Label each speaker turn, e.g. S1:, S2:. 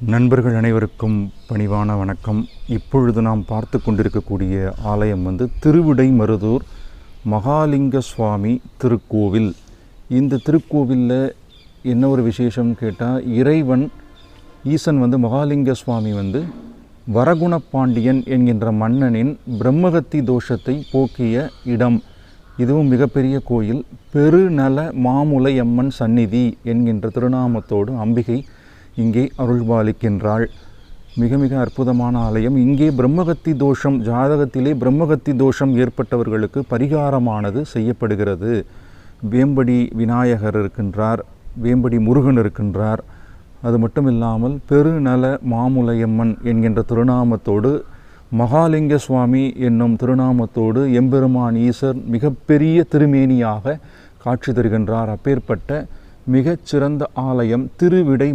S1: நண்பர்கள் அனைவருக்கும் பணிவான வணக்கம். இப்பொழுது நாம் பார்த்து கொண்டிருக்கக்கூடிய ஆலயம் வந்து திருவிடை மருதூர் மகாலிங்க சுவாமி திருக்கோவில். இந்த திருக்கோவிலில் என்ன ஒரு விசேஷம் கேட்டால் இறைவன் ஈசன் வந்து மகாலிங்க சுவாமி வந்து வரகுண பாண்டியன் என்கின்ற மன்னனின் பிரம்மகத்தி தோஷத்தை போக்கிய இடம். இதுவும் மிகப்பெரிய கோயில். பெருநல மாமுலை அம்மன் சந்நிதி என்கின்ற திருநாமத்தோடு அம்பிகை இங்கே அருள்பாலிக்கின்றாள் மிக மிக அற்புதமான ஆலயம். இங்கே பிரம்மகத்தி தோஷம் ஜாதகத்திலே பிரம்மகத்தி தோஷம் ஏற்பட்டவர்களுக்கு பரிகாரமானது செய்யப்படுகிறது. வேம்படி விநாயகர் இருக்கின்றார் வேம்படி முருகன் இருக்கின்றார். அது மட்டும் இல்லாமல் பெருநல மாமுலையம்மன் என்கின்ற திருநாமத்தோடு மகாலிங்க சுவாமி என்னும் திருநாமத்தோடு எம்பெருமான் ஈசர் மிகப்பெரிய திருமேனியாக காட்சி தருகின்றார். அப்பேற்பட்ட மிகச்சிறந்த ஆலயம் திருவிடை